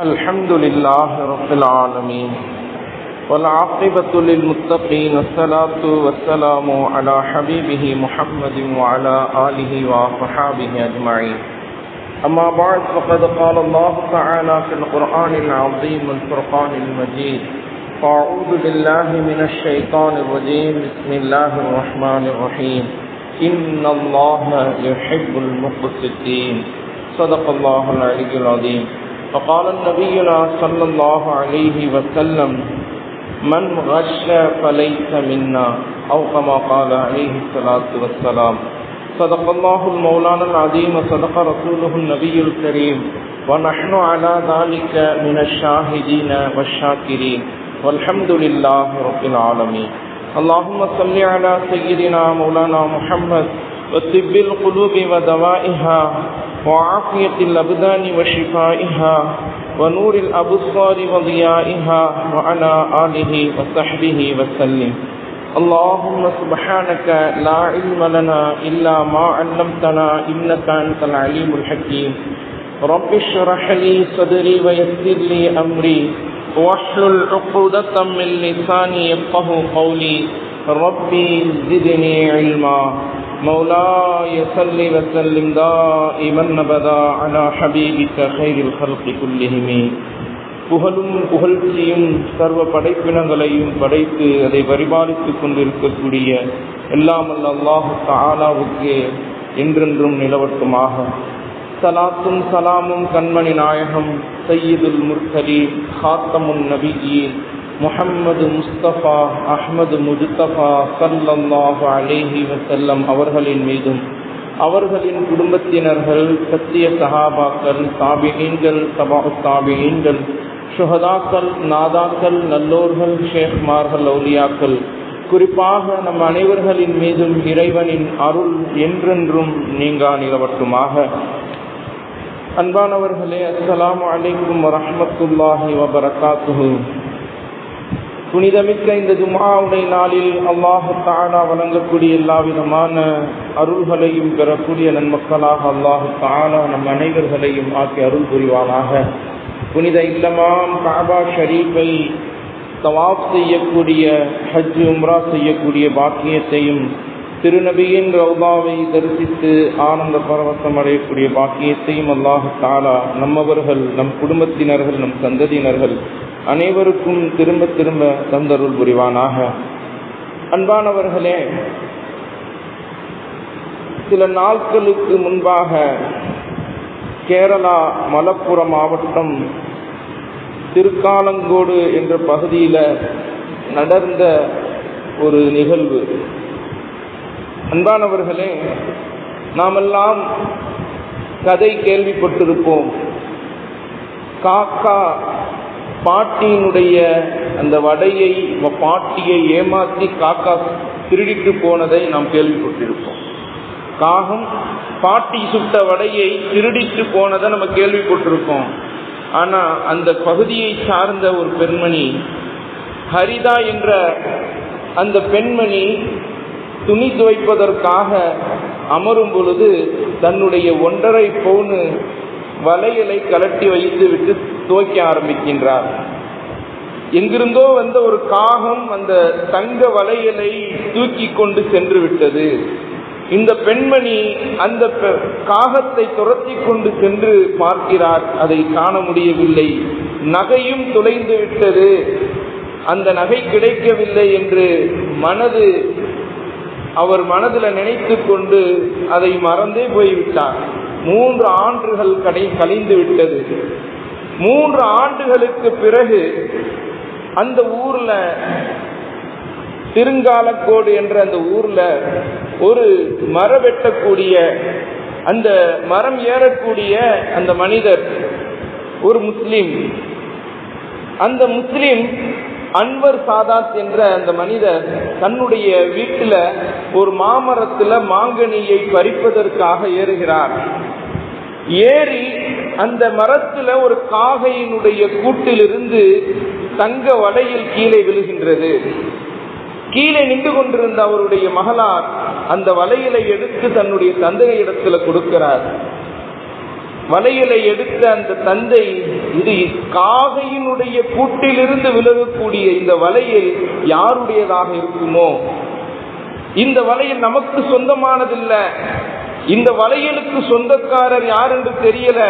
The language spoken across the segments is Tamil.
الحمد لله رب العالمين والعاقبة للمتقين والصلاة والسلام على حبيبه محمد وعلى آله وصحابه أجمعين. أما بعد، فقد قال الله تعالى في القرآن العظيم والفرقان المجيد فأعوذ بالله من الشيطان الرجيم. بسم الله الرحمن الرحيم. إن الله يحب المقسطين. صدق الله العلي العظيم. فقال نبينا صلى الله عليه وسلم، من غش فليس منا أو كما قال عليه الصلاة والسلام. صدق الله المولانا العظيم وصدق رسوله النبي الكريم. ونحن على ذلك من الشاهدين والشاكرين. والحمد لله رب العالمين. اللهم صل على سيدنا مولانا محمد وطب القلوب ودوائها وعافية الأبدان وشفائها ونور الأبصار وضيائها وعلى آله وصحبه وسلم. اللهم سبحانك لا علم لنا إلا ما علمتنا إنك أنت العليم الحكيم. رب اشرح لي صدري ويسر لي أمري. واحلل عقدة من لساني يفقه قولي. ربي زدني علما. مولاي صل وسلم دائما ابدا على حبيبك خير الخلق كلهم புகழும் புகழ்ச்சியும் சர்வ படைப்பினங்களையும் படைத்து அதை பரிபாலித்துக் கொண்டிருக்கக்கூடிய எல்லாம் அல்ல அல்லாஹு தாலாவுக்கு என்றென்றும் நிலவட்டுமாக சலாத்தும் சலாமும் கண்மணி நாயகம் சையீதுல் முர்கலி ஹாத்தமுன் நபியீன் முஹம்மது முஸ்தபா அஹ்மது முஜுத்தபா சல்லாஹு அலேஹி வசல்லம் அவர்களின் மீதும் அவர்களின் குடும்பத்தினர்கள் சத்திய சஹாபாக்கள் தாபியீன்கள் சபா தாபியீன்கள் சுகதாக்கள் நாதாக்கள் நல்லோர்கள் ஷேக்மார்கள் ஒலியாக்கள் குறிப்பாக நம் அனைவர்களின் மீதும் இறைவனின் அருள் என்றென்றும் நீங்கா நிலவட்டுமாக. அன்பானவர்களே அஸ்லாம் அலைக்கும் வரமத்துல்லாஹி வபரகாத்து புனிதமிக்க இந்த ஜுமாவுடைய நாளில் அல்லாஹு தானா வழங்கக்கூடிய எல்லா விதமான அருள்களையும் பெறக்கூடிய நன்மக்களாக அல்லாஹு தானா நம் அனைவர்களையும் ஆக்கி அருள் புரிவானாக. புனித இல்லமாம் காபா ஷரீஃபை தவாப் செய்யக்கூடிய ஹஜ் உம்ரா செய்யக்கூடிய பாக்கியத்தையும் திருநபியின் ரவுதாவை தரிசித்து ஆனந்த பரவசம் அடையக்கூடிய பாக்கியத்தையும் அல்லாஹு தாலா நம்மவர்கள் நம் குடும்பத்தினர்கள் நம் சந்ததியினர்கள் அனைவருக்கும் திரும்ப திரும்ப தந்தருள் புரிவானாக. அன்பானவர்களே சில நாட்களுக்கு முன்பாக கேரளா மலப்புரம் மாவட்டம் திருக்காலங்கோடு என்ற பகுதியில் நடந்த ஒரு நிகழ்வு. அன்பானவர்களே நாமெல்லாம் கதை கேள்விப்பட்டிருப்போம். காக்கா பாட்டியினுடைய அந்த வடையை பாட்டியை ஏமாற்றி காக்கா திருடிட்டு போனதை நாம் கேள்விப்பட்டிருப்போம். காகம் பாட்டி சுட்ட வடையை திருடிட்டு போனதை நம்ம கேள்விப்பட்டிருக்கோம் ஆனா அந்த பகுதியை சார்ந்த ஒரு பெண்மணி ஹரிதா என்ற அந்த பெண்மணி துணி துவைப்பதற்காக அமரும் பொழுது தன்னுடைய ஒன்றரை பவுனு வளையலை கலட்டி வைத்து விட்டு துவைக்க ஆரம்பிக்கின்றார். எங்கிருந்தோ வந்த ஒரு காகம் அந்த தங்க வளையலை தூக்கி கொண்டு சென்று விட்டது இந்த பெண்மணி அந்த காகத்தை துரத்தி கொண்டு சென்று பார்க்கிறார். அதை காண முடியவில்லை. நகையும் துளைந்து விட்டது. அந்த நகை கிடைக்கவில்லை என்று மனது அவர் மனதில் நினைத்து கொண்டு அதை மறந்தே போய்விட்டார். மூன்று ஆண்டுகள் கடை கழிந்து விட்டது மூன்று ஆண்டுகளுக்கு பிறகு அந்த ஊர்ல திருங்காலக்கோடு என்ற அந்த ஊர்ல ஒரு மரம் வெட்டக்கூடிய அந்த மரம் ஏறக்கூடிய அந்த மனிதர் ஒரு முஸ்லீம். அந்த முஸ்லீம் அன்வர் சாதாத் என்ற அந்த மனிதர் தன்னுடைய வீட்டில் ஒரு மாமரத்தில் மாங்கனியை பறிப்பதற்காக ஏறுகிறார். ஏறி அந்த மரத்துல ஒரு காகையினுடைய கூட்டிலிருந்து தங்க வலையில் கீழே விழுகின்றது. கீழே நின்று கொண்டிருந்த அவருடைய மகளார் அந்த வலையிலை எடுத்து தன்னுடைய தந்தையிடத்துல கொடுக்கிறார். வலையிலை எடுத்த அந்த தந்தை இது காகையினுடைய கூட்டிலிருந்து விலகக்கூடிய இந்த வலையில் யாருடையதாக இருக்குமோ? இந்த வலையில் நமக்கு சொந்தமானதில்லை. இந்த வளையலுக்கு சொந்தக்காரர் யார் என்று தெரியல.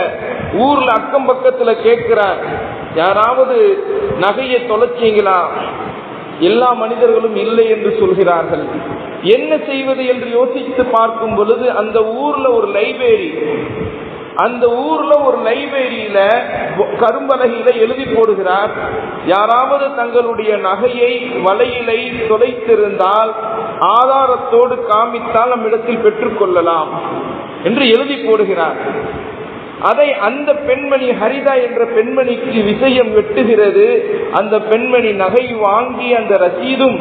ஊர்ல அக்கம் பக்கத்துல கேட்கிறார். யாராவது நகையை தொலைச்சீங்களா? எல்லா மனிதர்களும் இல்லை என்று சொல்கிறார்கள். என்ன செய்வது என்று யோசித்து பார்க்கும் பொழுது அந்த ஊர்ல ஒரு லைப்ரரி. அந்த ஊர்ல ஒரு லைப்ரரியில கரும்பலகையில எழுதி போடுகிறார் யாராவது தங்களுடைய நகையை வலையிலை தொலைத்திருந்தால் ஆதாரத்தோடு காமித்தால் நம்மிடத்தில் பெற்றுக்கொள்ளலாம் என்று எழுதி போடுகிறார். அதை அந்த பெண்மணி ஹரிதா என்ற பெண்மணிக்கு விஷயம் வெட்டுகிறது. அந்த பெண்மணி நகை வாங்கி அந்த ரசீதும்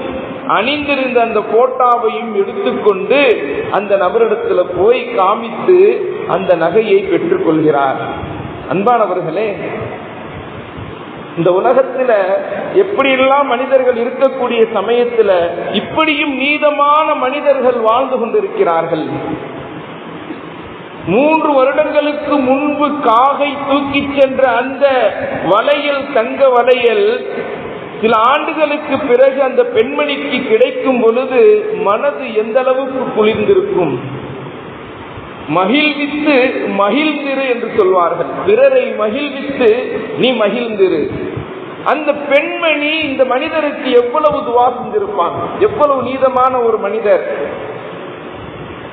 அணிந்திருந்த அந்த போட்டாவையும் எடுத்துக்கொண்டு அந்த நபரிடத்துல போய் காமித்து அந்த நகையை பெற்றுக்கொள்கிறார் அன்பானவர்களே இந்த உலகத்துல எப்படி எல்லாம் மனிதர்கள் இருக்கக்கூடிய சமயத்துல இப்படியும் நீதமான மனிதர்கள் வாழ்ந்து கொண்டிருக்கிறார்கள்? மூன்று வருடங்களுக்கு முன்பு காகை தூக்கி சென்ற அந்த வளையல் தங்க வளையல் சில ஆண்டுகளுக்கு பிறகு அந்த பெண்மணிக்கு கிடைக்கும் பொழுது மனது எந்த அளவுக்கு குளிர்ந்திருக்கும்? மகிழ்வித்து மகிழ்ந்திரு என்று சொல்வார்கள். பிறரை மகிழ்வித்து நீ மகிழ்ந்திரு. அந்த பெண்மணி இந்த மனிதருக்கு எவ்வளவு துவா செஞ்சிருப்பான்? எவ்வளவு நீதமான ஒரு மனிதர்?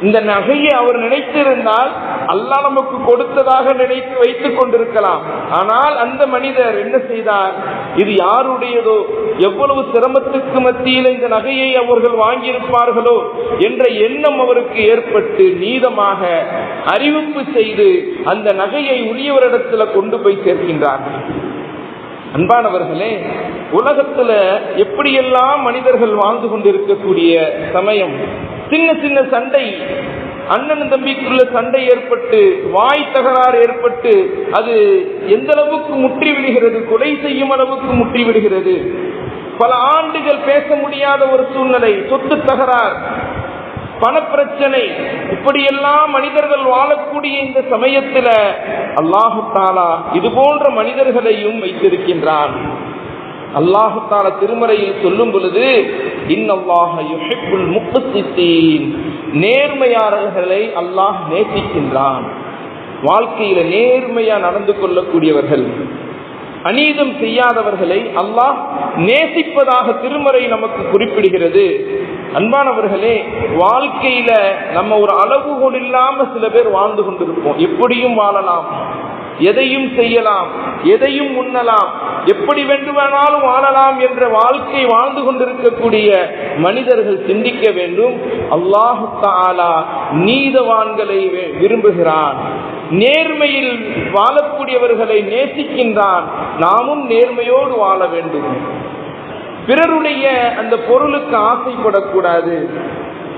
இந்த நகையை அவர் நினைத்திருந்தால் அல்லா நமக்கு கொடுத்ததாக நினைத்து வைத்துக் கொண்டிருக்கலாம். ஆனால் அந்த மனிதர் என்ன செய்தார்? இது யாருடையதோ? எவ்வளவு சிரமத்துக்கு மத்தியில் இந்த நகையை அவர்கள் வாங்கியிருப்பார்களோ என்ற எண்ணம் அவருக்கு ஏற்பட்டு நீதமாக அறிவிப்பு செய்து அந்த நகையை உரியவரிடத்துல கொண்டு போய் சேர்க்கின்றார். அன்பானவர்களே உலகத்துல எப்படியெல்லாம் மனிதர்கள் வாழ்ந்து கொண்டிருக்கக்கூடிய சமயம்? சின்ன சின்ன சண்டை. அண்ணன் தம்பிக்குள்ள சண்டை ஏற்பட்டு வாய் தகராறு ஏற்பட்டு அது எந்த அளவுக்கு முற்றி விடுகிறது கொலை செய்யும் அளவுக்கு முற்றி விடுகிறது. பல ஆண்டுகள் பேச முடியாத ஒரு சூழ்நிலை சொத்து தகராறு பணப்பிரச்சனை. இப்படியெல்லாம் மனிதர்கள் வாழக்கூடிய இந்த சமயத்துல அல்லாஹு தாலா இது போன்ற மனிதர்களையும் வைத்திருக்கின்றான். அல்லாஹு தாலா திருமறையில் சொல்லும் பொழுது நேர்மையாளர்களை அல்லாஹ் நேசிக்கின்றான். வாழ்க்கையில நேர்மையா நடந்து கொள்ளக்கூடியவர்கள். அநீதம் செய்யாதவர்களை அல்லாஹ் நேசிப்பதாக திருமறை நமக்கு குறிப்பிடுகிறது. அன்பானவர்களே வாழ்க்கையில நம்ம ஒரு அளவுகோல் இல்லாம சில பேர் வாழ்ந்து கொண்டிருப்போம். எப்படியும் வாழலாம். எதையும் செய்யலாம் எதையும் உண்ணலாம் எப்படி வேண்டுமானாலும் வாழலாம் என்ற வாழ்க்கை வாழ்ந்து கொண்டிருக்கக்கூடிய மனிதர்கள் சிந்திக்க வேண்டும். அல்லாஹு தாலா நீதவான்களை விரும்புகிறான். நேர்மையில் வாழக்கூடியவர்களை நேசிக்கின்றான். நாமும் நேர்மையோடு வாழ வேண்டும். பிறருடைய அந்த பொருளுக்கு ஆசைப்படக்கூடாது.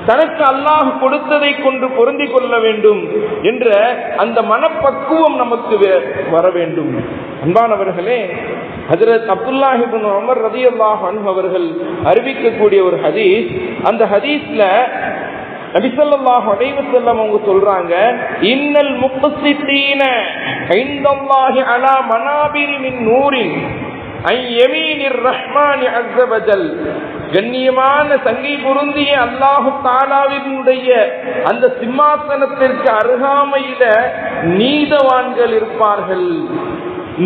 தனக்கு அல்லாஹ் கொடுத்ததை கொண்டு பொருந்திக் கொள்ள வேண்டும் என்ற அந்த மனப்பக்குவம் நமக்கு வர வேண்டும். அன்பானவர்களே ஹசரத் அப்துல்லாஹிபின் அமர் ரதி அல்லாஹ் அவர்கள் அறிவிக்கக்கூடிய ஒரு ஹதீஸ். அந்த ஹதீஸ்ல நபிசல்லாஹ் அடைவசல்லம் அவங்க சொல்றாங்க இன்னல் முப்பசித்தீன ஐந்தல்லாஹி அலா மனாபிரி மின் நூரின் கண்ணியமான சங்கை பொருந்திய அல்லாஹு தாலாவினுடைய அந்த சிம்மாசனத்திற்கு அருகாமையில நீதவான்கள் இருப்பார்கள்.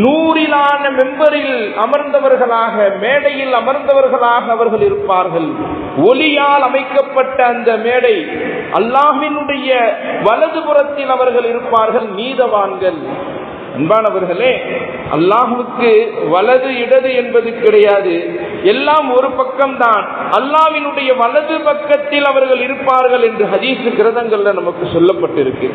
நூறிலான மெம்பரில் அமர்ந்தவர்களாக மேடையில் அமர்ந்தவர்களாக அவர்கள் இருப்பார்கள். ஒலியால் அமைக்கப்பட்ட அந்த மேடை அல்லாஹினுடைய வலதுபுறத்தில் அவர்கள் இருப்பார்கள் நீதவான்கள். அன்பானவர்களே அல்லாஹுக்கு வலது இடது என்பது கிடையாது. எல்லாம் ஒரு பக்கம்தான். அல்லாவினுடைய வலது பக்கத்தில் அவர்கள் இருப்பார்கள் என்று ஹதீசு கிரதங்கள்ல நமக்கு சொல்லப்பட்டிருக்கு.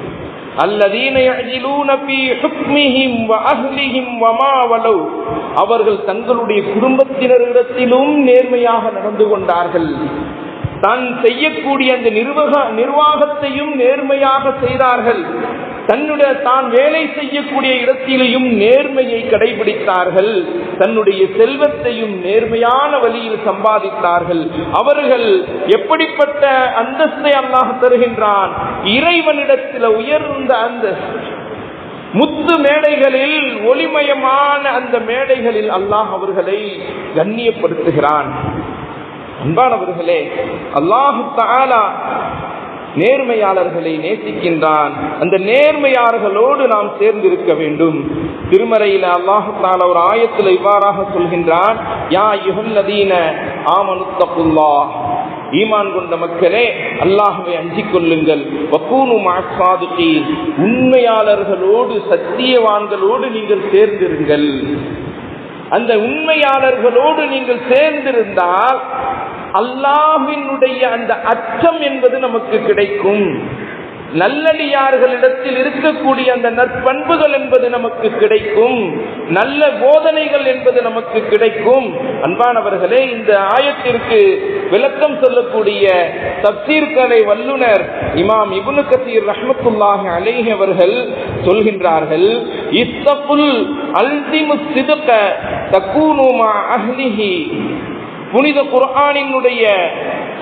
அவர்கள் தங்களுடைய குடும்பத்தினரிடத்திலும் நேர்மையாக நடந்து கொண்டார்கள். தான் செய்யக்கூடிய அந்த நிர்வாக நிர்வாகத்தையும் நேர்மையாக செய்தார்கள். தன்னுடைய தான் வேலை செய்யக்கூடிய இடத்திலேயும் நேர்மையை கடைபிடித்தார்கள். தன்னுடைய செல்வத்தையும் நேர்மையான வழியில் சம்பாதித்தார்கள். அவர்கள் எப்படிப்பட்ட அந்தஸ்தை அல்லாஹ் தருகின்றான்? இறைவனிடத்தில் உயர்ந்த அந்த முத்து மேடைகளில் ஒளிமயமான அந்த மேடைகளில் அல்லாஹ் அவர்களை கண்ணியப்படுத்துகிறான். அன்பானவர்களே அல்லாஹு தாலா நேர்மையாளர்களை நேசிக்கின்றான். அந்த நேர்மையாளர்களோடு நாம் சேர்ந்திருக்க வேண்டும். திருமறையில அல்லாஹால ஒரு ஆயத்தில் இவ்வாறாக சொல்கின்றான் யா யுகல்லதீன ஆமனுத்தகுல்லா. ஈமான் கொண்ட மக்களே அல்லாஹுவை அஞ்சிக் கொள்ளுங்கள். உண்மையாளர்களோடு சத்தியவான்களோடு நீங்கள் சேர்ந்திருங்கள். அந்த உண்மையாளர்களோடு நீங்கள் சேர்ந்திருந்தால் அல்லாஹினுடைய அந்த அச்சம் என்பது நமக்கு கிடைக்கும். நல்லடியார்களிடத்தில் இருக்கக்கூடிய அந்த நற்பண்புகள் என்பது நமக்கு கிடைக்கும். நல்ல போதனைகள் என்பது நமக்கு கிடைக்கும். அன்பானவர்களே இந்த ஆயத்திற்கு விளக்கம் சொல்லக்கூடிய தப்சீர்கலை வல்லுனர் இமாம் இபுனு கசீர் ரஹமத்துல்லாஹி அலேஹி அவர்கள் சொல்கின்றார்கள் இஸ்தகுல் அல்திமு சிதுக்க தக்கூனுமா அஹ்லிஹி புனித குரானினுடைய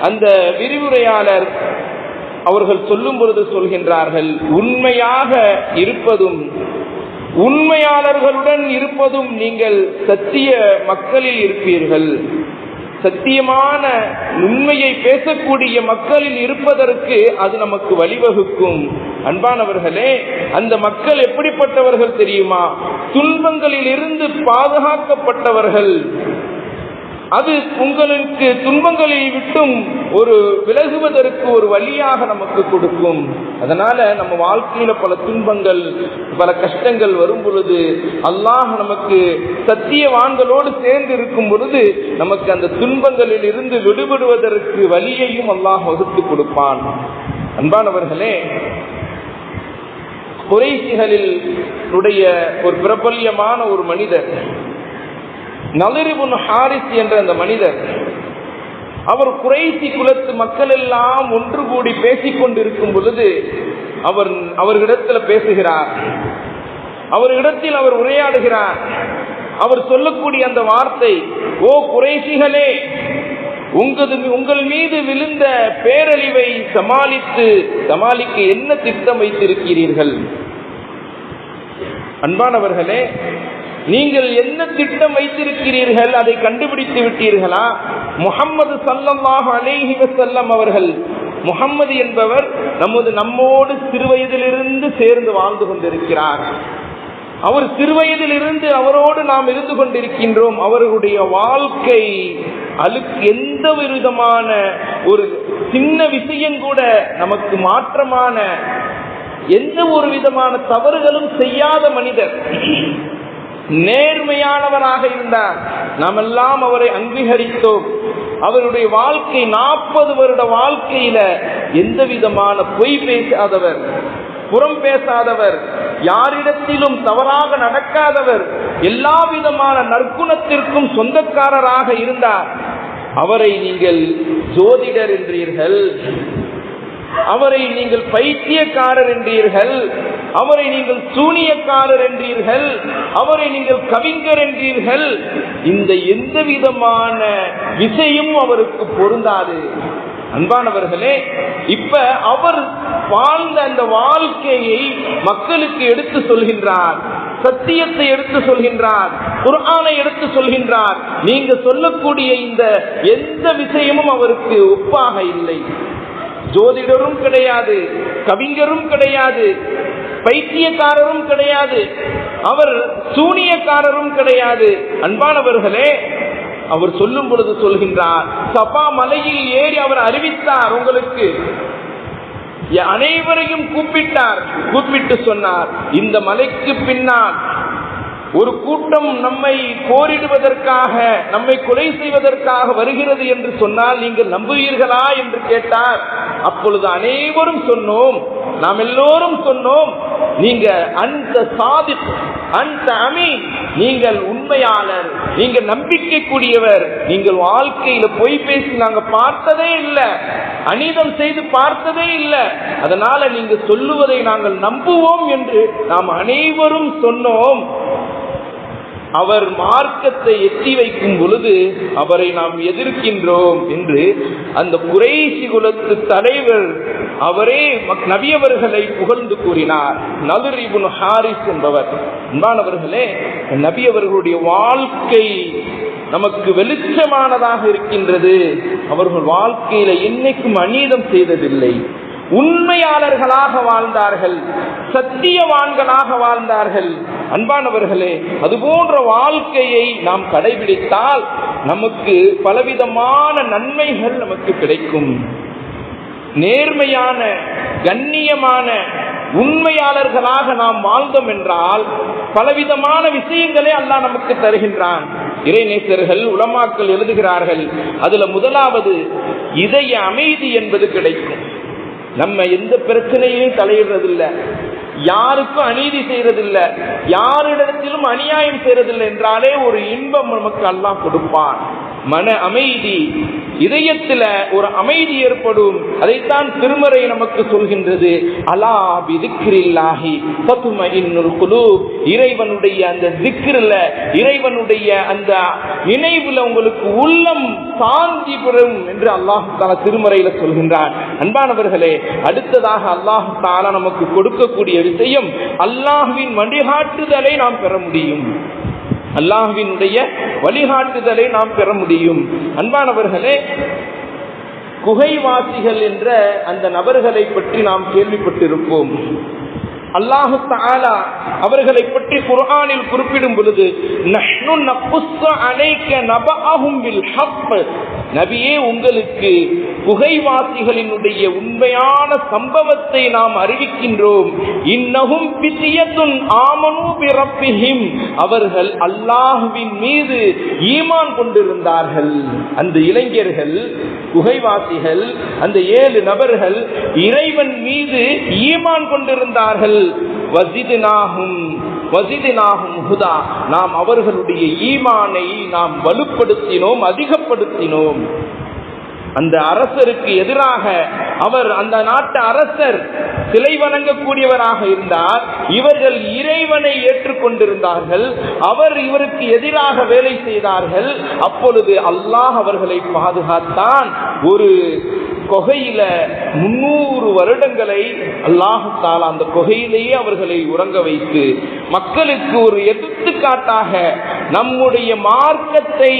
அந்த விரிவுரையாளர் அவர்கள் சொல்லும் பொழுது சொல்கின்றார்கள் உண்மையாக இருப்பதும் உண்மையாளர்களுடன் இருப்பதும் நீங்கள் சத்திய மக்களில் இருப்பீர்கள். சத்தியமான உண்மையை பேசக்கூடிய மக்களில் இருப்பதற்கு அது நமக்கு வழிவகுக்கும். அன்பானவர்களே அந்த மக்கள் எப்படிப்பட்டவர்கள் தெரியுமா? துன்பங்களில் இருந்து பாதுகாக்கப்பட்டவர்கள். அது உங்களுக்கு துன்பங்களை விட்டும் ஒரு விலகுவதற்கு ஒரு வழியாக நமக்கு கொடுக்கும். அதனால நம்ம வாழ்க்கையில பல துன்பங்கள் பல கஷ்டங்கள் வரும் பொழுது அல்லாஹ் நமக்கு சத்தியவான்களோடு சேர்ந்து இருக்கும் பொழுது நமக்கு அந்த துன்பங்களில் இருந்து விடுபடுவதற்கு வழியையும் அல்லாஹ் வகுத்து கொடுப்பான். அன்பானவர்களே குறைசிகளில் உடைய ஒரு பிரபல்யமான ஒரு மனிதர் நலிரிபுன் ஹாரிஸ் என்ற அந்த மனிதர் அவர் குறைசி குலத்து மக்கள் எல்லாம் ஒன்று கூடி பேசிக் கொண்டிருக்கும் பொழுது அவர் அவர்களிடத்தில் பேசுகிறார். அவர்களிடத்தில் அவர் உரையாடுகிறார். அவர் சொல்லக்கூடிய அந்த வார்த்தை ஓ குறைசிகளே உங்களது உங்கள் மீது விழுந்த பேரழிவை சமாளித்து சமாளிக்க என்ன திட்டம் வைத்திருக்கிறீர்கள்? அன்பானவர்களே நீங்கள் என்ன திட்டம் வைத்திருக்கிறீர்கள் அதை கண்டுபிடித்து விட்டீர்களா? முகம்மது சல்லல்லாஹு அலேஹி வசல்லம் அவர்கள் முகம்மது என்பவர் நமது நம்மோடு சிறுவயதிலிருந்து சேர்ந்து வாழ்ந்து கொண்டிருக்கிறார். அவர் சிறுவயதிலிருந்து அவரோடு நாம் இருந்து கொண்டிருக்கின்றோம். அவர்களுடைய வாழ்க்கை அழுக்கு எந்த விதமான ஒரு சின்ன விஷயம் கூட நமக்கு மாற்றமான எந்த ஒரு விதமான தவறுகளும் செய்யாத மனிதர். நேர்மையானவராக இருந்தார் நாம் எல்லாம் அவரை அங்கீகரித்தோம். அவருடைய வாழ்க்கை நாற்பது வருட வாழ்க்கையில எந்த விதமான பொய் பேசாதவர் புறம் பேசாதவர் யாரிடத்திலும் தவறாக நடக்காதவர் எல்லா விதமான நற்குணத்திற்கும் சொந்தக்காரராக இருந்தார். அவரை நீங்கள் ஜோதிடர் என்றீர்கள். அவரை நீங்கள் பைத்தியக்காரர் என்றீர்கள். அவரை நீங்கள் சூனியக்காரர் என்றீர்கள். அவரை நீங்கள் கவிஞர் என்றீர்கள். இந்த எந்த விதமான விசையும் அவருக்கு பொருந்தாது. அன்பானவர்களே இப்ப அவர் வாழ்ந்த அந்த வாழ்க்கையை மக்களுக்கு எடுத்து சொல்கின்றார். சத்தியத்தை எடுத்து சொல்கின்றார். குரானை எடுத்து சொல்கின்றார். நீங்க சொல்லக்கூடிய இந்த எந்த விஷயமும் அவருக்கு ஒப்பாக இல்லை. ஜோதிடரும் கிடையாது. கவிஞரும் கிடையாது. பைத்தியக்காரரும் கிடையாது. அவர் சூனியக்காரரும் கிடையாது. அன்பானவர்களே அவர் சொல்லும் பொழுது சொல்கின்றார் சபா மலையில் ஏறி அவர் அறிவித்தார் உங்களுக்கு. அனைவரையும் கூப்பிட்டார். கூப்பிட்டு சொன்னார் இந்த மலைக்கு பின்னால் ஒரு கூட்டம் நம்மை போரிடுவதற்காக நம்மை கொலை செய்வதற்காக வருகிறது என்று சொன்னால் நீங்கள் நம்புவீர்களா என்று கேட்டார். அப்பொழுது அனைவரும் சொன்னோம். நாம் எல்லோரும் சொன்னோம். நீங்க அந்த சாதி அந்த அமீன் நீங்கள் உண்மையாளர் நீங்கள் நம்பிக்கைக்குரியவர் நீங்கள் வாழ்க்கையில பொய் பேசி நாங்க பார்த்ததே இல்லை. அநீதம் செய்து பார்த்ததே இல்லை. அதனால நீங்க சொல்லுவதை நாங்கள் நம்புவோம் என்று நாம் அனைவரும் சொன்னோம். அவர் மார்க்கத்தை எட்டி வைக்கும் பொழுது அவரை நாம் எதிர்க்கின்றோம் என்று அந்த குறைசி குலத்து தலைவர் அவரே மக்- நபியவர்களை புகழ்ந்து கூறினார். நலுர் இபுன் ஹாரிஸ் என்பவர். அன்பானவர்களே நபியவர்களுடைய வாழ்க்கை நமக்கு வெளிச்சமானதாக இருக்கின்றது. அவர்கள் வாழ்க்கையில என்னைக்கும் அநீதம் செய்ததில்லை. உண்மையாளர்களாக வாழ்ந்தார்கள் சத்தியவான்களாக வாழ்ந்தார்கள். அன்பானவர்களே அது போன்ற வாழ்க்கையை நாம் கடைபிடித்தால் நமக்கு பலவிதமான நன்மைகள் நமக்கு கிடைக்கும். நேர்மையான கண்ணியமான உண்மையாளர்களாக நாம் வாழ்ந்தோம் என்றால் பலவிதமான விஷயங்களை அல்லா நமக்கு தருகின்றான். இறைநேசர்கள் உலமாக்கள் எழுதுகிறார்கள் அதுல முதலாவது இதய அமைதி என்பது கிடைக்கும். நம்ம எந்த பிரச்சனையிலும் தலையிடுறதில்லை. யாருக்கும் அநீதி செய்யறதில்ல. யாரிடத்திலும் அநியாயம் செய்யறதில்லை என்றாலே ஒரு இன்பம் நமக்கு எல்லாம் கொடுப்பான். மன அமைதி. இதயத்தில் ஒரு அமைதி ஏற்படும். அதைத்தான் திருமறை நமக்கு சொல்கின்றது. அலா பிதிக்கிரில்லாஹி பசும இன்னொரு குலு இறைவனுடைய அந்த திக்ரில இறைவனுடைய அந்த நினைவுல உங்களுக்கு உள்ளம் சாந்தி பெறும் என்று அல்லாஹ் தாலா திருமறையில சொல்கின்றான். அன்பானவர்களே அடுத்ததாக அல்லாஹு தாலா நமக்கு கொடுக்கக்கூடிய விஷயம் அல்லாஹுவின் வழிகாட்டுதலை நாம் பெற முடியும். அல்லாஹுவினுடைய வழிகாட்டுதலை நாம் பெற முடியும். அன்பானவர்களே குகைவாசிகள் என்ற அந்த நபர்களை பற்றி நாம் கேள்விப்பட்டிருப்போம். அல்லாஹு தாலா அவர்களை பற்றி குர்ஆனில் குறிப்பிடும் பொழுது நஹ்னு நக்குஸ்ஸு அலைக்க நபஅஹும் பில் ஹக். நபியே உங்களுக்கு குகைவாசிகளினுடைய உண்மையான சம்பவத்தை நாம் அறிவிக்கின்றோம். இன்னகும் பித்தியத்துன் ஆமனு பிறப்பிஹிம். அவர்கள் அல்லாஹுவின் மீது ஈமான் கொண்டிருந்தார்கள். அந்த இளைஞர்கள் குகைவாசிகள் அந்த ஏழு நபர்கள் இறைவன் மீது ஈமான் கொண்டிருந்தார்கள். வசிதினாகும் வசிதினாகும் ஹுதா. நாம் அவர்களுடைய ஈமானை நாம் வலுப்படுத்தினோம் அதிகப்படுத்தினோம். அந்த அரசருக்கு எதிராக அவர் அந்த நாட்டு அரசர் சிலை வணங்கக்கூடியவராக இருந்தார். இவர்கள் இறைவனை ஏற்றுக்கொண்டிருந்தார்கள். அவர் இவருக்கு எதிராக வேலை செய்தார்கள். அப்பொழுது அல்லாஹ் அவர்களை பாதுகாத்தான். ஒரு கொகையில முன்னூறு வருடங்களை அல்லாஹு தாலா அந்த கொகையிலேயே அவர்களை உறங்க வைத்து மக்களுக்கு ஒரு எடுத்துக்காட்டாக நம்முடைய மார்க்கத்தை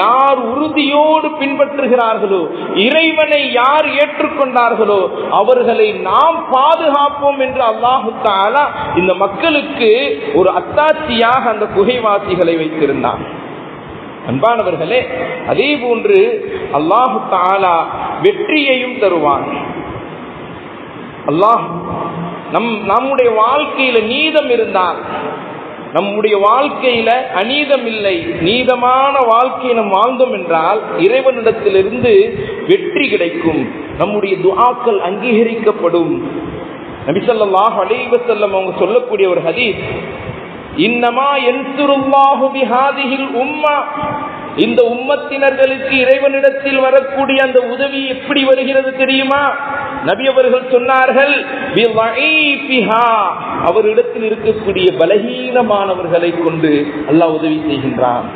யார் உறுதியோடு பின்பற்றுகிறார்களோ இறைவனை யார் ஏற்றுக்கொண்டார்களோ அவர்களை நாம் பாதுகாப்போம் என்று அல்லாஹு தாலா இந்த மக்களுக்கு ஒரு அத்தாட்சியாக அந்த குகைவாசிகளை வைத்திருந்தான். அன்பானவர்களே அதே போன்று அல்லாஹு தாலா வெற்றியையும் தருவான். அல்லாஹ் நம் நம்முடைய வாழ்க்கையில நீதம் இருந்தால் நம்முடைய வாழ்க்கையில அநீதம் இல்லை நீதமான வாழ்க்கையை நாம் வாழ்ந்தோம் என்றால் இறைவனிடத்திலிருந்து வெற்றி கிடைக்கும் நம்முடைய துவாக்கள் அங்கீகரிக்கப்படும். நபிசல்லாஹ் அலைவசல்லம் அவங்க சொல்லக்கூடிய ஒரு ஹதீஸ் இன்னமா என்சுருல்லாஹு பிஹாதிஹில் உம்மா. இந்த உம்மத்தினர்களுக்கு இறைவனிடத்தில் வரக்கூடிய அந்த உதவி எப்படி வருகிறது தெரியுமா? நபி அவர்கள் சொன்னார்கள் அவரிடத்தில் இருக்கக்கூடிய பலகீனமானவர்களை கொண்டு அல்லாஹ் உதவி செய்கின்றான்.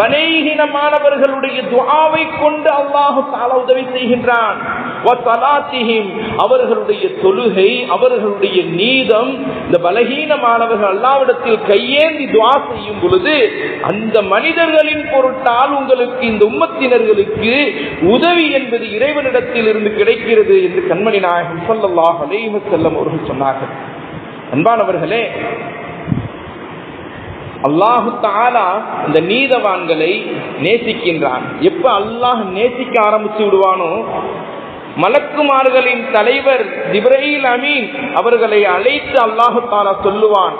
பலகீனமானவர்களுடைய துவாவை கொண்டு அல்லாஹு தஆலா உதவி செய்கின்றான். அவர்களுடைய தொழுகை அவர்களுடைய நீதம் இந்த பலகீனமானவர்கள் அல்லாவிடத்தில் கையேந்தி துவா செய்யும் பொழுது அந்த மனிதர்களின் பொருட்டால் உங்களுக்கு இந்த உம்மத்தினர்களுக்கு உதவி என்பது இறைவனிடத்தில் இருந்து கிடைக்கிறது என்று கண்மணி நாயகம் சொல்லல்லாஹ் அலைஹி வஸல்லம் அவர்கள் சொன்னார்கள். அன்பானவர்களே அல்லாஹு தாலா இந்த நீதவான்களை நேசிக்கின்றான். எப்ப அல்லாஹ் நேசிக்க ஆரம்பிச்சு விடுவானோ மலக்குமார்களின் தலைவர் திப்ரஹில் அமீன் அவர்களை அழைத்து அல்லாஹு தாலா சொல்லுவான்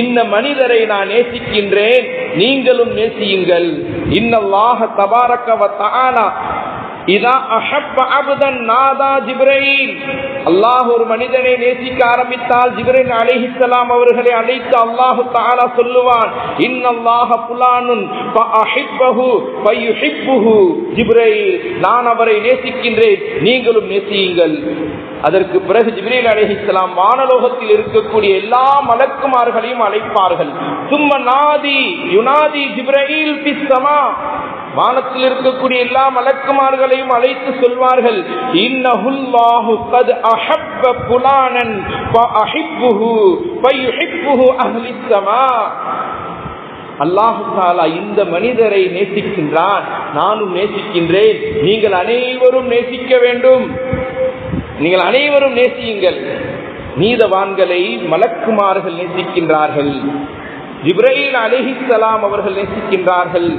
இந்த மனிதரை நான் நேசிக்கின்றேன் நீங்களும் நேசியுங்கள். இன்னல்லாஹ தபாரக்கவ தானா இதா அஹப்ப அபுதன் நாதா ஜிப்ரைல். அல்லாஹ் ஒரு மனிதனை நேசிக்க ஆரம்பித்தால் ஜிப்ரைல் அலைஹிஸ்ஸலாம் அவர்களை அழைத்து அல்லாஹு தஆலா சொல்லுவான் இன்னல்லாஹ புலானுன் ஃபஅஹிப்பஹு ஃபயுஹிப்புஹு. ஜிப்ரைல் நான் அவரை நேசிக்கின்றேன் நீங்களும் நேசியுங்கள். அதற்கு பிறகு ஜிப்ரீல் அலைஹிஸ்ஸலாம் வானலோகத்தில் இருக்கக்கூடிய எல்லா மலக்குமார்களையும் அழைப்பார்கள் சும்ம நாதி யுனாதி ஜிப்ரீல் பிஸ்ஸமா வானத்தில் இருக்கக்கூடிய எல்லா மலக்குமார்களையும் அழைத்து சொல்வார்கள் இன்னஹுல்லாஹு கத் அஹப்ப புலானன் ஃபஅஹிப்புஹு ஃபயுஹிப்புஹு ஸமா அல்லாஹு இந்த மனிதரை நேசிக்கின்றான் நானும் நேசிக்கின்றேன் நீங்கள் அனைவரும் நேசிக்க வேண்டும். நீங்கள் அனைவரும் நேசியுங்கள். நீதவான்களை மலக்குமார்கள் நேசிக்கின்றார்கள். ஜிப்ரயில் அலிஹிசலாம் அவர்கள் நேசிக்கின்றார்கள்.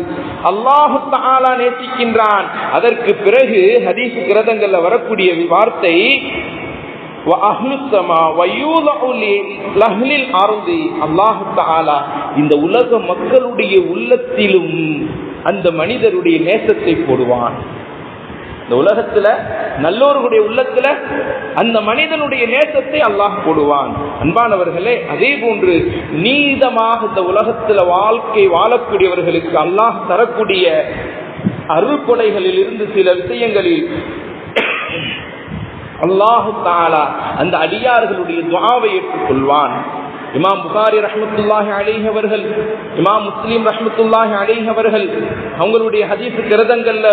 அல்லாஹு தாலா நேசிக்கின்றான். அதற்கு பிறகு ஹதீஸ் கிரதங்கள்ல வரக்கூடிய வார்த்தை இந்த உலக மக்களுடைய உள்ளத்திலும் அந்த மனிதருடைய நேசத்தை போடுவான். இந்த உலகத்துல நல்லோர்களுடைய உள்ளத்துல அந்த மனிதனுடைய நேசத்தை அல்லாஹ் போடுவான். அன்பானவர்களே அதே போன்று நீதமாக இந்த உலகத்துல வாழ்க்கை வாழக்கூடியவர்களுக்கு அல்லாஹ் தரக்கூடிய அருள்கொடைகளில் இருந்து சில விஷயங்களில் அல்லாஹு தாலா அந்த அடியார்களுடைய துவாவை ஏற்றுக்கொள்வான். இமாம் புகாரி ரஹமத்துல்லாஹி அலைஹி அவர்கள் இமாம் முஸ்லீம் ரஹமத்துல்லாஹி அலைஹி அவர்கள் அவங்களுடைய ஹதீஸ் கிரதங்கள்ல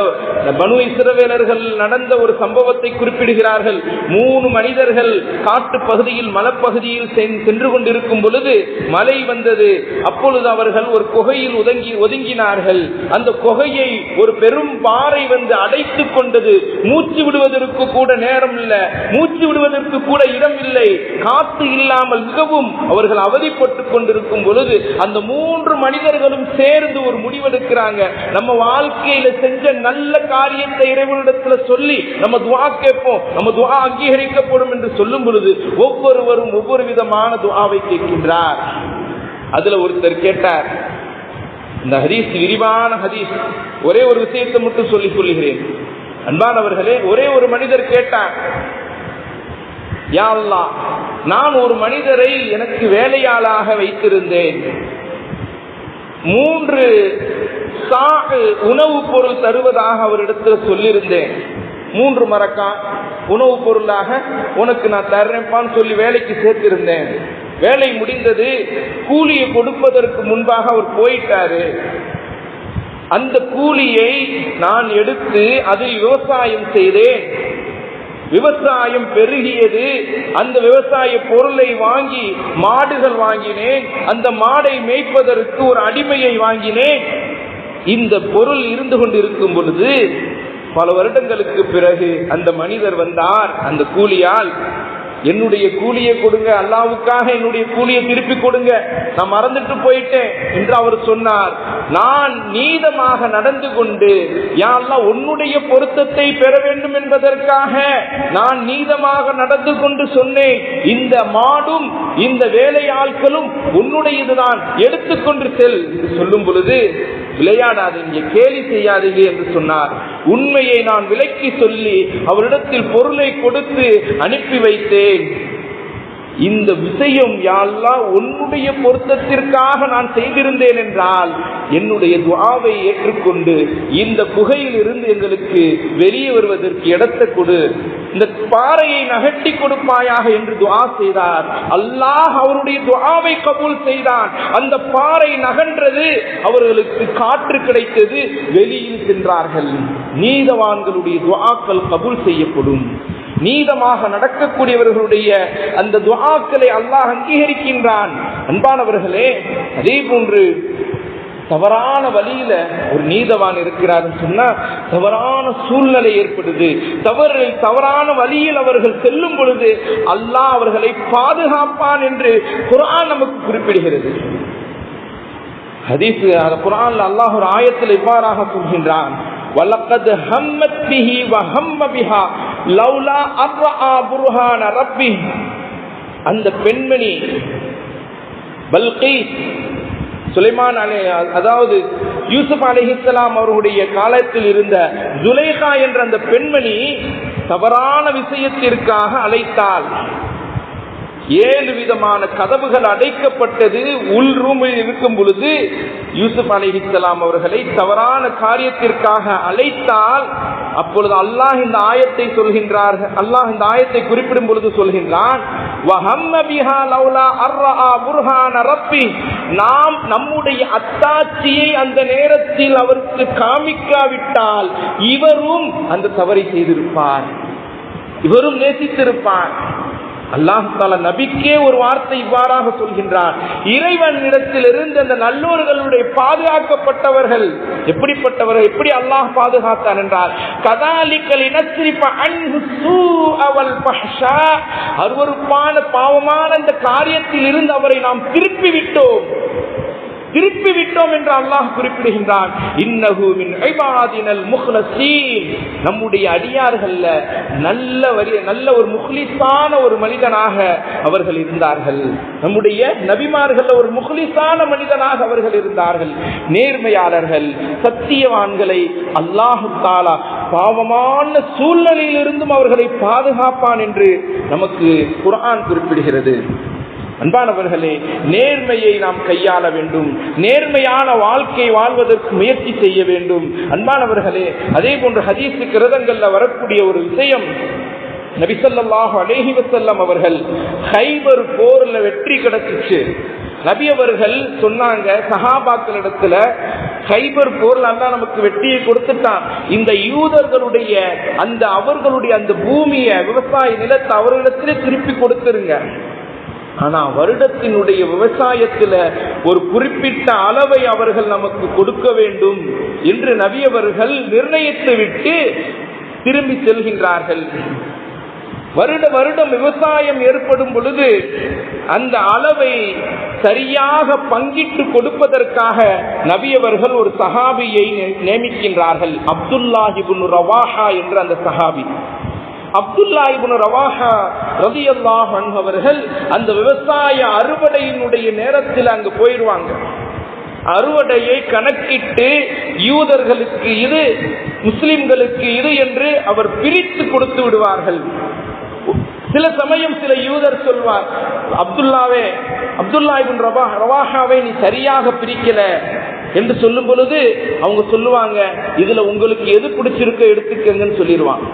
பனு இஸ்ரவேலர்கள் நடந்த ஒரு சம்பவத்தை குறிப்பிடுகிறார்கள். மூணு மனிதர்கள் காட்டு பகுதியில் மலப்பகுதியில் சென்று கொண்டிருக்கும் பொழுது மழை வந்தது. அப்பொழுது அவர்கள் ஒரு குகையில் ஒதுங்கி ஒதுங்கினார்கள். அந்த குகையை ஒரு பெரும் பாறை வந்து அடைத்து கொண்டது. மூச்சு விடுவதற்கு கூட நேரம் இல்லை. மூச்சு விடுவதற்கு கூட இடம் இல்லை. காத்து இல்லாமல் மிகவும் அவர்கள் அவர்கள் அவதிப்பட்டு கொண்டிருக்கும் பொழுது அந்த மூன்று மனிதர்களும் சேர்ந்து ஒரு முடிவெடுக்கிறாங்க. நம்ம வாழ்க்கையில செஞ்ச நல்ல காரியத்தை இறைவனிடத்துல சொல்லி நம்ம துவா கேட்போம். நம்ம துவா அங்கீகரிக்கப்படும் என்று சொல்லும் பொழுது ஒவ்வொருவரும் ஒவ்வொரு விதமான துவாவை கேட்கின்றார். அதுல ஒருத்தர் கேட்டார் இந்த ஹதீஸ் விரிவான ஹதீஸ் ஒரே ஒரு விஷயத்தை மட்டும் சொல்லி சொல்லுகிறேன் அன்பானவர்களே ஒரே ஒரு மனிதர் கேட்டார் யாழ்லா நான் ஒரு மனிதரை எனக்கு வேலையாளாக வைத்திருந்தேன். மூன்று உணவுப் பொருள் தருவதாக அவரிடத்தில் சொல்லியிருந்தேன். மூன்று மரக்கா உணவுப் பொருளாக உனக்கு நான் தர்றேன்ப்பான்னு சொல்லி வேலைக்கு சேர்த்திருந்தேன். வேலை முடிந்தது கூலியை கொடுப்பதற்கு முன்பாக அவர் போயிட்டாரு. அந்த கூலியை நான் எடுத்து அதில் விவசாயம் செய்தேன். விவசாயம் பெருகியது. அந்த விவசாய பொருளை வாங்கி மாடுகள் வாங்கினேன். அந்த மாடை மேய்ப்பதற்கு ஒரு அடிமையை வாங்கினேன். இந்த பொருள் இருந்து கொண்டிருக்கும் பொழுது பல வருடங்களுக்கு பிறகு அந்த மனிதர் வந்தார். அந்த கூலியால் என்னுடைய கூலியை கொடுங்க அல்லாவுக்காக என்னுடைய கூலியை திருப்பி கொடுங்க. நான் மறந்துட்டு போயிட்டேன் என்று அவர் சொன்னார். நான் நீதமாக நடந்து கொண்டு யாரெல்லாம் உன்னுடைய பொருத்தத்தை பெற வேண்டும் என்பதற்காக நான் நீதமாக நடந்து கொண்டு சொன்னேன். இந்த மாடும் இந்த வேலையாட்களும் உன்னுடையதுதான். எடுத்துக்கொண்டு செல் என்று சொல்லும் பொழுது விளையாடாதீங்க கேலி செய்யாதீங்க என்று சொன்னார். உண்மையை நான் விலக்கி சொல்லி அவரிடத்தில் பொருளை கொடுத்து அனுப்பி வைத்தேன். இந்த விஷயம் யாழ்லா உன்னுடைய பொருத்தத்திற்காக நான் செய்திருந்தேன் என்றால் என்னுடைய துவாவை ஏற்றுக்கொண்டு இந்த குகையில் இருந்து எங்களுக்கு வெளியே வருவதற்கு இடத்தை கொடு. இந்த பாறையை நகட்டி கொடுப்பாயாக என்று துவா செய்தார். அல்லாஹ் அவருடைய துவாவை கபூல் செய்தான். அந்த பாறை நகன்றது அவர்களுக்கு காற்று கிடைத்தது வெளியில் சென்றார்கள். நீதவான்களுடைய துவாக்கள் கபூல் செய்யப்படும். நீதமாக நடக்கக்கூடியவர்களுடைய அந்த துவாக்களை அல்லாஹ் அங்கீகரிக்கின்றான். அன்பானவர்களே அதே போன்று தவறான வழியில ஒரு நீதவான் இருக்கிறார் சொன்னா தவறான சூழ்நிலை ஏற்படுது. தவறு தவறான வழியில் அவர்கள் செல்லும் பொழுது அல்லாஹ் அவர்களை பாதுகாப்பான் என்று குரான் நமக்கு குறிப்பிடுகிறது. ஹதீஸ் அந்த குரான் அல்லாஹ் ஒரு ஆயத்தில் இவ்வாறாக சொல்கின்றான் வலக்கது ஹம்மத் பிஹி லவ்லா அர்ரா புர்ஹான ரப்பி. அந்த பெண்மணி பல்கி சுலைமான் அலே அதாவது யூசுப் அலிஹிஸ்லாம் அவருடைய காலத்தில் இருந்த ஜுலேகா என்ற அந்த பெண்மணி தவறான விஷயத்திற்காக அழைத்தாள். ஏழு விதமான கதவுகள் அடைக்கப்பட்டது உள் ரூமில் இருக்கும் பொழுது யூசுப் அலிஹிஸ்லாம் அவர்களை தவறான காரியத்திற்காக அழைத்தால் அப்பொழுது அல்லாஹ் இந்த ஆயத்தை சொல்கின்றார்கள் அல்லாஹ் இந்த ஆயத்தை குறிப்பிடும் பொழுது சொல்கின்றான் நாம் நம்முடைய அத்தாட்சியை அந்த நேரத்தில் அவருக்கு காமிக்காவிட்டால் இவரும் அந்த தவறை செய்திருப்பார் இவரும் நேசித்திருப்பார். அல்லாஹால நபிக்கே ஒரு வார்த்தை இவ்வாறாக சொல்கின்றான் இறைவன் இடத்திலிருந்து அந்த நல்லோர்களுடைய பாதுகாக்கப்பட்டவர்கள் எப்படிப்பட்டவர்கள் எப்படி அல்லாஹ் பாதுகாத்தான் என்றால் கதாலிக்கல் இனசிரிப்ப அவள் அருவறுப்பான பாவமான அந்த காரியத்தில் இருந்து அவரை நாம் திருப்பி விட்டோம் திருப்பி விட்டோம் என்று அல்லாஹ் குறிப்பிடுகின்றான். நம்முடைய அடியார்கள்ல நல்ல வரி நல்ல ஒரு முஹ்லிசான ஒரு மனிதனாக அவர்கள் இருந்தார்கள். நம்முடைய நபிமார்கள் ஒரு முஹ்லிசான மனிதனாக அவர்கள் இருந்தார்கள். நேர்மையாளர்கள் சத்தியவான்களை அல்லாஹு தாலா பாவமான சூழ்நிலையிலிருந்தும் அவர்களை பாதுகாப்பான் என்று நமக்கு குரான் குறிப்பிடுகிறது. அன்பானவர்களே நேர்மையை நாம் கையாள வேண்டும். நேர்மையான வாழ்க்கை வாழ்வதற்கு முயற்சி செய்ய வேண்டும். அன்பானவர்களே அதே போன்று ஹதீசு கிரதங்கள்ல வரக்கூடிய ஒரு விஷயம் நபிசல்லாஹு அலேஹி வசல்லம் அவர்கள் ஹைபர் போர்ல வெற்றி கிடைச்சிச்சு. நபி அவர்கள் சொன்னாங்க சஹாபாக்கள் இடத்துல ஹைபர் போர்ல அல்லா நமக்கு வெற்றியை கொடுத்துட்டான். இந்த யூதர்களுடைய அந்த அவர்களுடைய அந்த பூமியை விவசாய நிலத்தை அவர்களிடத்திலே திருப்பி கொடுத்துருங்க. ஆனா வருடத்தினுடைய விவசாயத்துல ஒரு குறிப்பிட்ட அளவை அவர்கள் நமக்கு கொடுக்க வேண்டும் என்று நவியவர்கள் நிர்ணயித்து விட்டு திரும்பி செல்கின்றார்கள். வருட வருடம் விவசாயம் ஏற்படும் பொழுது அந்த அளவை சரியாக பங்கிட்டு கொடுப்பதற்காக நபியவர்கள் ஒரு சஹாபியை நியமிக்கின்றார்கள். அப்துல்லாஹிபுன் ரவாஹா என்ற அந்த சஹாபி. அப்துல்லா இபுன் ரவாஹா ரவி அல்லாஹ் அவர்கள் அந்த விவசாய அறுவடையினுடைய நேரத்தில் அங்கு போயிடுவாங்க அறுவடையை கணக்கிட்டு யூதர்களுக்கு இது முஸ்லிம்களுக்கு இது என்று அவர் பிரித்து கொடுத்து விடுவார்கள். சில சமயம் சில யூதர் சொல்வார் அப்துல்லாவே அப்துல்லா இபின் ரபா ரவாஹாவை நீ சரியாக பிரிக்கல. என்று சொல்லும் பொழுது அவங்க சொல்லுவாங்க இதுல உங்களுக்கு எது பிடிச்சிருக்க எடுத்துக்கங்கன்னு சொல்லிடுவாங்க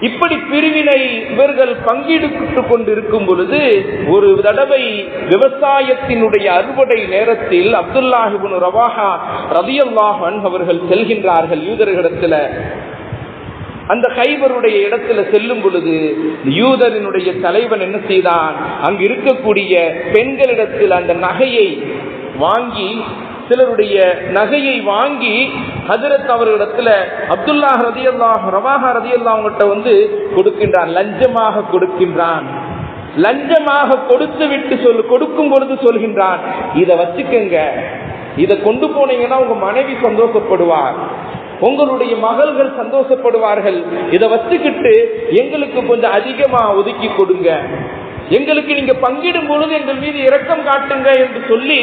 இப்படி பிரிவினை இவர்கள் பங்கீடுபட்டு கொண்டிருக்கும் பொழுது ஒரு தடவை விவசாயத்தினுடைய அறுவடை நேரத்தில் அப்துல்லாஹிபுன் ரவாஹா ரதியல்லாஹன் அவர்கள் செல்கின்றார்கள் யூதர்களிடத்துல. அந்த கைபருடைய இடத்துல செல்லும் பொழுது யூதரினுடைய தலைவன் என்ன செய்தான்? அங்கு இருக்கக்கூடிய பெண்களிடத்தில் அந்த நகையை வாங்கி சிலருடைய நகையை வாங்கி ஹதரத் அவர்களிடத்துல அப்துல்லா ரதியல்லாஹ் ரவாஹா ரதியல்லா அவங்ககிட்ட வந்து கொடுக்கின்றான். லஞ்சமாக கொடுக்கின்றான். லஞ்சமாக கொடுத்து விட்டு சொல் கொடுக்கும் பொழுது சொல்கின்றான். இதை வச்சுக்கங்க. இதை கொண்டு போனீங்கன்னா உங்க மனைவி சந்தோஷப்படுவார். உங்களுடைய மகள்கள் சந்தோஷப்படுவார்கள். இதை வச்சுக்கிட்டு எங்களுக்கு கொஞ்சம் அதிகமா ஒதுக்கி கொடுங்க. எங்களுக்கு நீங்க பங்கிடும் பொழுது எங்கள் மீது இரக்கம் காட்டுங்க என்று சொல்லி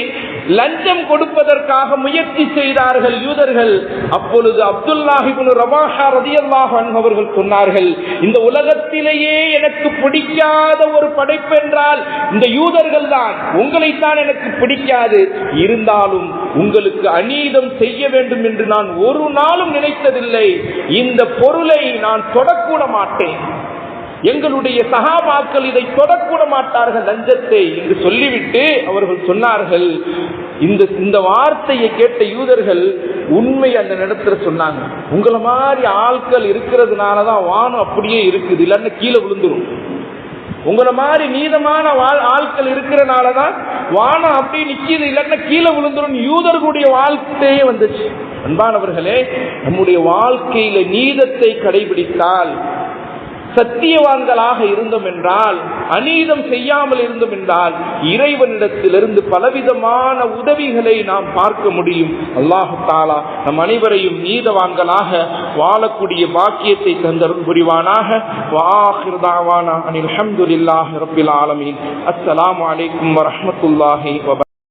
லஞ்சம் கொடுப்பதற்காக முயற்சி செய்தார்கள் யூதர்கள். அப்பொழுது அப்துல்லாஹிபுன் ரவாஹா ரதியல்லாஹ் அவர்கள் சொன்னார்கள் இந்த உலகத்திலேயே எனக்கு பிடிக்காத ஒரு படைப்பு என்றால் இந்த யூதர்கள் தான். உங்களைத்தான் எனக்கு பிடிக்காது. இருந்தாலும் உங்களுக்கு அநீதம் செய்ய வேண்டும் என்று நான் ஒரு நாளும் நினைத்ததில்லை. இந்த பொருளை நான் தொடக்கூட மாட்டேன். எங்களுடைய சகாபாக்கள் இதை தொடக்கூட மாட்டார்கள் லஞ்சத்தை என்று சொல்லிவிட்டு அவர்கள் சொன்னார்கள். இந்த இந்த வார்த்தையை கேட்ட யூதர்கள் உண்மை அந்த இடத்துல சொன்னாங்க. உங்களை மாதிரி ஆட்கள் இருக்கிறதுனாலதான் வானம் அப்படியே இருக்குது இல்லைன்னா கீழே விழுந்துரும். உங்களை மாதிரி நீதமான ஆட்கள் இருக்கிறனாலதான் வானம் அப்படியே நிக்கிது இல்லைன்னா கீழே விழுந்துடும் யூதர்களுடைய வாழ்க்கையே வந்துச்சு. அன்பானவர்களே நம்முடைய வாழ்க்கையில நீதத்தை கடைபிடித்தால் சத்தியவான்களாக இருந்தோம் என்றால் அநீதம் செய்யாமல் இருந்தோம் என்றால் இறைவனிடத்திலிருந்து பலவிதமான உதவிகளை நாம் பார்க்க முடியும். அல்லாஹு தாலா நம் அனைவரையும் நீதவான்களாக வாழக்கூடிய பாக்கியத்தை தந்தரும் புரிவானாக. வாஹிர்தாவானா அனில் அஹமதுல்லாஹி ரபில் ஆலமீன். அஸ்ஸலாமு அலைக்கும் வரஹமத்துல்லாஹி